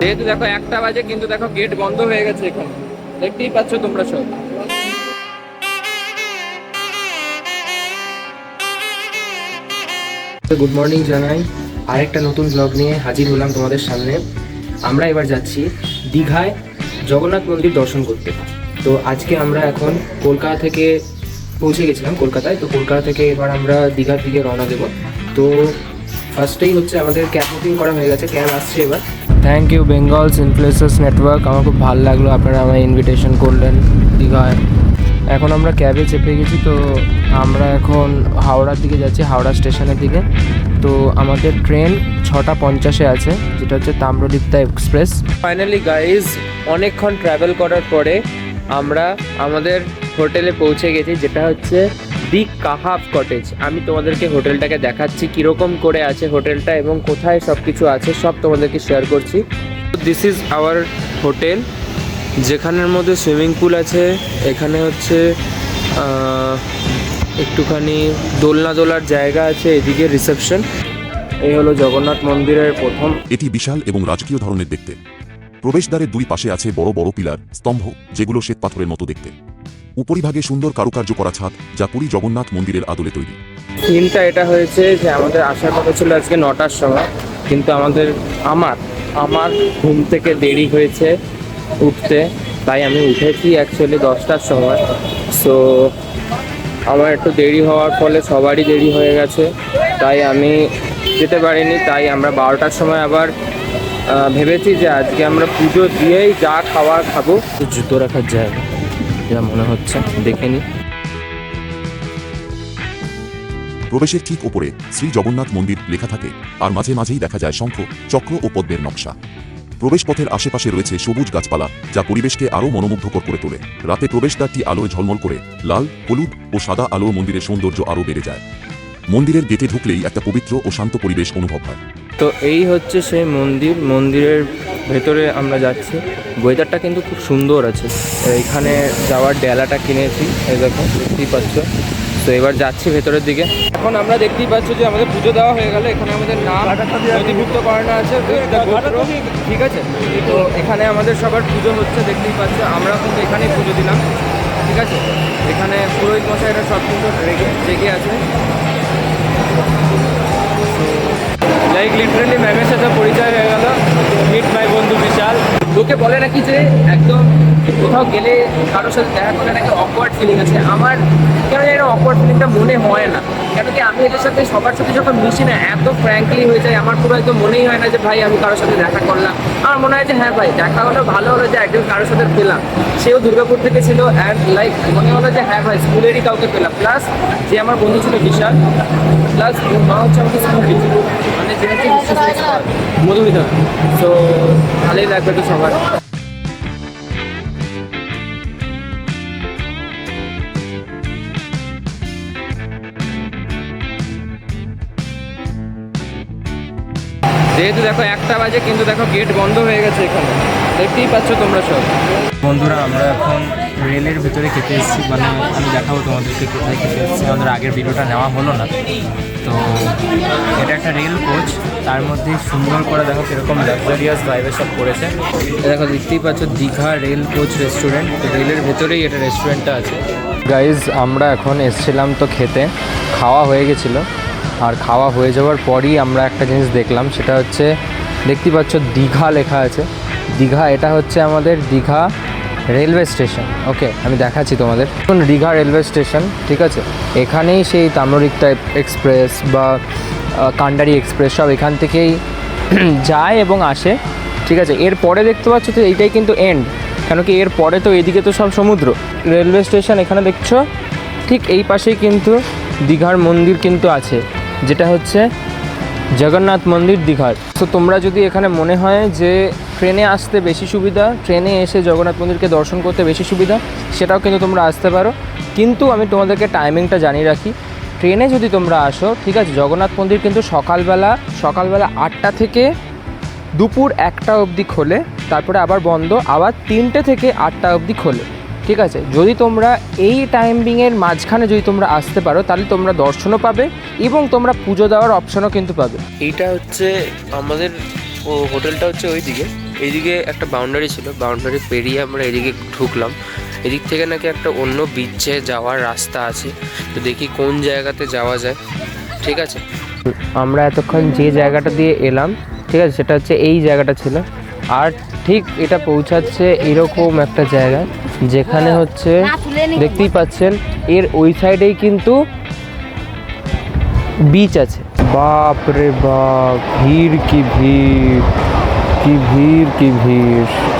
যেহেতু দেখো একটা বাজে, কিন্তু দেখো গেট বন্ধ হয়ে গেছে এখানে। দেখতেই পাচ্ছ তোমরা সব। গুড মর্নিং জানাই। আরেকটা নতুন ব্লগ নিয়ে হাজির হলাম তোমাদের সামনে। আমরা এবার যাচ্ছি দীঘায় জগন্নাথ মন্দির দর্শন করতে। তো আজকে আমরা এখন কলকাতা থেকে পৌঁছে গেছিলাম কলকাতায়। তো কলকাতা থেকে এবার আমরা দীঘার দিকে রওনা দেবো। তো ফার্স্টেই হচ্ছে আমাদের ক্যাব বুকিং করা হয়ে গেছে ক্যাব আসছে এবার। Thank you Bengals influencers network আমার খুব ভালো লাগল আপনারা আমায় ইনভিটেশন করলেন দীঘায়। এখন আমরা ক্যাবে চেপে গেছি তো আমরা এখন হাওড়ার দিকে যাচ্ছি হাওড়া স্টেশনের দিকে। তো আমাদের ট্রেন ছটা পঞ্চাশে আছে যেটা হচ্ছে তাম্রলিপ্তা এক্সপ্রেস ফাইনালি গাইজ অনেকক্ষণ ট্রাভেল করার পরে আমরা আমাদের হোটেলে পৌঁছে গেছি যেটা হচ্ছে দি কাহাব কটেজ আমি তোমাদেরকে হোটেলটাকে দেখাচ্ছি, কীরকম করে আছে হোটেলটা এবং কোথায় সব কিছু আছে, সব তোমাদেরকে শেয়ার করছি। দিস ইজ আওয়ার হোটেল যেখানের মধ্যে সুইমিং পুল আছে, এখানে হচ্ছে একটুখানি দোলনা দোলার জায়গা আছে, এদিকে রিসেপশন এই হলো জগন্নাথ মন্দিরের প্রথম। এটি বিশাল এবং রাজকীয় ধরনের দেখতে। প্রবেশদ্বারের দুই পাশে আছে বড় বড় পিলার, স্তম্ভ, যেগুলো শ্বেত পাথরের মতো দেখতে। উপরিভাগে সুন্দর কারুকার্য করা ছাদ যা পুরী জগন্নাথ মন্দিরের আদলে তৈরি। সিনটা এটা হয়েছে যে আমাদের আসার কথা ছিল আজকে নটার সময় কিন্তু আমাদের আমার আমার ঘুম থেকে দেরি হয়েছে উঠতে তাই আমি উঠেছি অ্যাকচুয়ালি দশটার সময়। সো আমার একটু দেরি হওয়ার ফলে সবারই দেরি হয়ে গেছে তাই আমি যেতে পারিনি তাই আমরা বারোটার সময় আবার ভেবেছি যে আজকে আমরা পুজো দিয়েই যা খাওয়ার খাব। জুতো রাখার জায়গা। যা মনে হচ্ছে। দেখে প্রবেশের ঠিক ওপরে শ্রী জগন্নাথ মন্দির লেখা থাকে, আর মাঝে মাঝেই দেখা যায় শঙ্খ, চক্র ও পদ্মের নকশা। প্রবেশপথের আশেপাশে রয়েছে সবুজ গাছপালা, যা পরিবেশকে আরও মনোমুগ্ধকর করে তোলে। রাতে প্রবেশদ্বারটি আলোয় ঝলমল করে, লাল, হলুদ ও সাদা আলো মন্দিরের সৌন্দর্য আরও বেড়ে যায়। মন্দিরের গেটে ঢুকলেই একটা পবিত্র ও শান্ত পরিবেশ অনুভব হয়। তো এই হচ্ছে সেই মন্দির। মন্দিরের ভেতরে আমরা যাচ্ছি। ওয়েদারটা কিন্তু খুব সুন্দর আছে। এখানে যাওয়ার ডেলাটা কিনেছি, এই দেখো, দেখতেই পাচ্ছ। তো এবার যাচ্ছি ভেতরের দিকে। এখন আমরা দেখতেই পাচ্ছ যে আমাদের পুজো দেওয়া হয়ে গেল। এখানে আমাদের নাম নথিভুক্ত করানো আছে। ঠিক আছে? তো এখানে আমাদের সবার পুজো হচ্ছে, দেখতেই পাচ্ছ। আমরা কিন্তু এখানেই পুজো দিলাম, ঠিক আছে? এখানে পুরোহিত মশাইরা সব কিন্তু রেগে জেগে আছে। লাইক লিটারালি ম্যামের সাথে পরিচয় হয়ে গেল। মিট মাই বন্ধু বিশাল। লোকে বলে নাকি যে একদম কোথাও গেলে কারোর সাথে দেখা করলে নাকি অকওয়ার্ড ফিলিং আছে। আমার কেন জানি অকওয়ার্ড ফিলিংটা মনে হয় না। কেন কি আমি এদের সাথে, সবার সাথে যখন মিশি না, এত ফ্র্যাঙ্কলি হয়ে যায়, আমার পুরো একদম মনেই হয় না যে ভাই, আমি কারোর সাথে দেখা করলাম। আমার মনে হয় যে হ্যাঁ ভাই, দেখা হলো, ভালো হলো যে একজন কারোর সাথে পেলাম। সেও দুর্গাপুর থেকে ছিল অ্যান্ড লাইক মনে হলো যে হ্যাঁ ভাই, স্কুলেরই কাউকে পেলাম। প্লাস যে আমার বন্ধু ছিল বিশাল প্লাস মা হচ্ছে আমাকে স্কুল মানে মধুমিতা। সো ভালোই লাগবে তো সবার। যেহেতু দেখো একটা বাজে, কিন্তু দেখো গেট বন্ধ হয়ে গেছে এখানে। দেখতেই পাচ্ছ তোমরা সব। বন্ধুরা, আমরা এখন রেলের ভিতরে খেতে এসেছি মানে আমি দেখাবো তোমাদেরকে কোথায় খেতে এসেছি। আমাদের আগের ভিডিওটা নেওয়া হলো না। তো এটা একটা রেল কোচ, তার মধ্যে সুন্দর করে দেখো কীরকম লাক্সারিয়াস ভাইবে সব করেছে। দেখো, দেখতেই পাচ্ছ, দীঘা রেল কোচ রেস্টুরেন্ট রেলের ভেতরেই এটা রেস্টুরেন্টটা আছে। গাইজ আমরা এখন এসছিলাম তো খেতে, খাওয়া হয়ে গেছিল। আর খাওয়া হয়ে যাওয়ার পরই আমরা একটা জিনিস দেখলাম, সেটা হচ্ছে, দেখতেই পাচ্ছ, দীঘা লেখা আছে। দীঘা, এটা হচ্ছে আমাদের দীঘা রেলওয়ে স্টেশন। ওকে, আমি দেখাচ্ছি তোমাদের। এখন দীঘা রেলওয়ে স্টেশন, ঠিক আছে? এখানেই সেই তাম্রলিপ্তা এক্সপ্রেস বা কান্ডারি এক্সপ্রেস সব এখান থেকেই যায় এবং আসে, ঠিক আছে? এর পরে দেখতে পাচ্ছ তো এইটাই কিন্তু এন্ড কেন কি এর পরে তো এদিকে তো সব সমুদ্র। রেলওয়ে স্টেশন এখানে দেখছ? ঠিক এই পাশেই কিন্তু দীঘার মন্দির কিন্তু আছে, যেটা হচ্ছে জগন্নাথ মন্দির দীঘার। তো তোমরা যদি এখানে মনে হয় যে ট্রেনে আসতে বেশি সুবিধা, ট্রেনে এসে জগন্নাথ মন্দিরকে দর্শন করতে বেশি সুবিধা, সেটাও কিন্তু তোমরা আসতে পারো। কিন্তু আমি তোমাদেরকে টাইমিংটা জানিয়ে রাখি। ট্রেনে যদি তোমরা আসো, ঠিক আছে, জগন্নাথ মন্দির কিন্তু সকালবেলা সকালবেলা আটটা থেকে দুপুর একটা অবধি খোলে, তারপরে আবার বন্ধ, আবার তিনটে থেকে আটটা অবধি খোলে, ঠিক আছে? যদি তোমরা এই টাইমিংয়ের মাঝখানে যদি তোমরা আসতে পারো, তাহলে তোমরা দর্শনও পাবে এবং তোমরা পুজো দেওয়ার অপশনও কিন্তু পাবে। এইটা হচ্ছে আমাদের ও হোটেলটা হচ্ছে ওই দিকে এইদিকে একটা বাউন্ডারি ছিল বাউন্ডারি পেরিয়ে আমরা এদিকে ঢুকলাম। এদিক থেকে নাকি একটা অন্য বিচে যাওয়ার রাস্তা আছে তো দেখি কোন জায়গাতে যাওয়া যায়। ঠিক আছে? আমরা এতক্ষণ যে জায়গাটা দিয়ে এলাম ঠিক আছে সেটা হচ্ছে এই জায়গাটা ছিল। আর ঠিক এটা পৌঁছাচ্ছে এরকম একটা জায়গা যেখানে হচ্ছে দেখতেই পাচ্ছেন এর ওই সাইডেই কিন্তু বিচ আছে। বাপ রে বাপ ভিড় কি ভিড়। কি ভিড় কি ভিড়